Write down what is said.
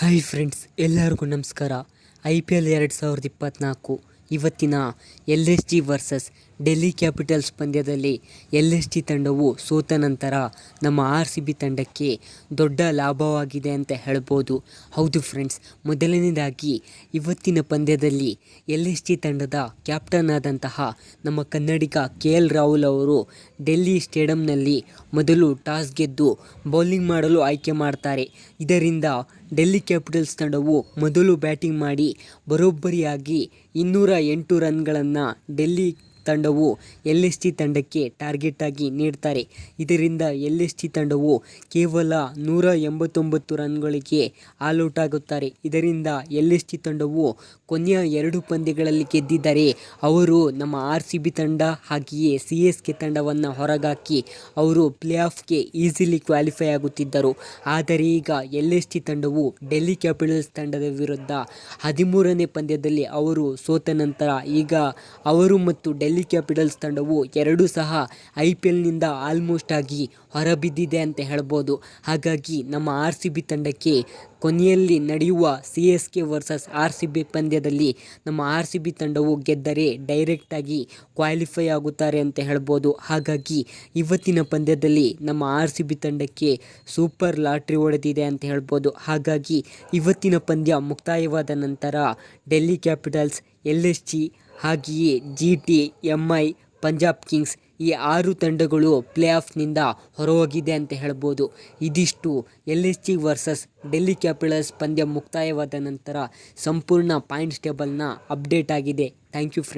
Hi friends ಎಲ್ಲರಿಗೂ ನಮಸ್ಕಾರ. I P L ಎರಡು ಸಾವಿರದ ಇಪ್ಪತ್ತ್ನಾಲ್ಕು ಇವತ್ತಿನ L S G versus Delhi Capitals ಪಂದ್ಯದಲ್ಲಿ ಎಲ್ ಎಸ್ ಟಿ ತಂಡವು ಸೋತ ನಂತರ ನಮ್ಮ ಆರ್ ಸಿ ಬಿ ತಂಡಕ್ಕೆ ದೊಡ್ಡ ಲಾಭವಾಗಿದೆ ಅಂತ ಹೇಳ್ಬೋದು. ಹೌದು ಫ್ರೆಂಡ್ಸ್ ಮೊದಲನೇದಾಗಿ ಇವತ್ತಿನ ಪಂದ್ಯದಲ್ಲಿ ಎಲ್ ಎಸ್ ಟಿ ತಂಡದ ಕ್ಯಾಪ್ಟನ್ ಆದಂತಹ ನಮ್ಮ ಕನ್ನಡಿಗ ಕೆ ಎಲ್ ರಾಹುಲ್ ಅವರು ಡೆಲ್ಲಿ ಸ್ಟೇಡಿಯಂನಲ್ಲಿ ಮೊದಲು ಟಾಸ್ ಗೆದ್ದು ಬೌಲಿಂಗ್ ಮಾಡಲು ಆಯ್ಕೆ ಮಾಡ್ತಾರೆ. ಇದರಿಂದ ಡೆಲ್ಲಿ ಕ್ಯಾಪಿಟಲ್ಸ್ ತಂಡವು ಮೊದಲು ಬ್ಯಾಟಿಂಗ್ ಮಾಡಿ ಬರೋಬ್ಬರಿಯಾಗಿ ಇನ್ನೂರ ಎಂಟು ರನ್ಗಳನ್ನು ಡೆಲ್ಲಿ ತಂಡವು ಎಲ್ ಎಸ್ ಜಿ ತಂಡಕ್ಕೆ ಟಾರ್ಗೆಟ್ ಆಗಿ ನೀಡ್ತಾರೆ. ಇದರಿಂದ ಎಲ್ ಎಸ್ ಜಿ ತಂಡವು ಕೇವಲ ನೂರ ಎಂಬತ್ತೊಂಬತ್ತು ರನ್ಗಳಿಗೆ ಆಲ್ಔಟ್ ಆಗುತ್ತಾರೆ ಇದರಿಂದ ಎಲ್ ಎಸ್ ಜಿ ತಂಡವು ಕೊನೆಯ ಎರಡು ಪಂದ್ಯಗಳಲ್ಲಿ ಗೆದ್ದಿದ್ದರೆ ಅವರು ನಮ್ಮ ಆರ್ ಸಿ ಬಿ ತಂಡ ಹಾಗೆಯೇ ಸಿ ಎಸ್ ಕೆ ತಂಡವನ್ನು ಹೊರಗಾಕಿ ಅವರು ಪ್ಲೇ ಆಫ್ಗೆ ಈಸಿಲಿ ಕ್ವಾಲಿಫೈ ಆಗುತ್ತಿದ್ದರು. ಆದರೆ ಈಗ ಎಲ್ ಎಸ್ ಜಿ ತಂಡವು ಡೆಲ್ಲಿ ಕ್ಯಾಪಿಟಲ್ಸ್ ತಂಡದ ವಿರುದ್ಧ ಹದಿಮೂರನೇ ಪಂದ್ಯದಲ್ಲಿ ಅವರು ಸೋತ ನಂತರ ಈಗ ಅವರು ಮತ್ತು ಡೆಲ್ಲಿ ಕ್ಯಾಪಿಟಲ್ಸ್ ತಂಡವು ಎರಡೂ ಸಹ ಐ ಪಿ ಎಲ್ನಿಂದ ಆಲ್ಮೋಸ್ಟ್ ಆಗಿ ಹೊರಬಿದ್ದಿದೆ ಅಂತ ಹೇಳ್ಬೋದು. ಹಾಗಾಗಿ ನಮ್ಮ ಆರ್ ಸಿ ಬಿ ತಂಡಕ್ಕೆ ಕೊನೆಯಲ್ಲಿ ನಡೆಯುವ C S K versus R C B ಪಂದ್ಯದಲ್ಲಿ ನಮ್ಮ ಆರ್ ಸಿ ಬಿ ತಂಡವು ಗೆದ್ದರೆ ಡೈರೆಕ್ಟಾಗಿ ಕ್ವಾಲಿಫೈ ಆಗುತ್ತಾರೆ ಅಂತ ಹೇಳ್ಬೋದು. ಹಾಗಾಗಿ ಇವತ್ತಿನ ಪಂದ್ಯದಲ್ಲಿ ನಮ್ಮ ಆರ್ ಸಿ ಬಿ ತಂಡಕ್ಕೆ ಸೂಪರ್ ಲಾಟ್ರಿ ಹೊಡೆದಿದೆ ಅಂತ ಹೇಳ್ಬೋದು. ಹಾಗಾಗಿ ಇವತ್ತಿನ ಪಂದ್ಯ ಮುಕ್ತಾಯವಾದ ನಂತರ Delhi Capitals, L S G ಹಾಗೆಯೇ G T M I, Punjab Kings ಈ ಆರು ತಂಡಗಳು ಪ್ಲೇ ಆಫ್ನಿಂದ ಹೊರಹೋಗಿದೆ ಅಂತ ಹೇಳ್ಬೋದು. ಇದಿಷ್ಟು L S G versus Delhi Capitals ಪಂದ್ಯ ಮುಕ್ತಾಯವಾದ ನಂತರ ಸಂಪೂರ್ಣ ಪಾಯಿಂಟ್ಸ್ ಟೇಬಲ್ನ ಅಪ್ಡೇಟ್ ಆಗಿದೆ. Thank you friend.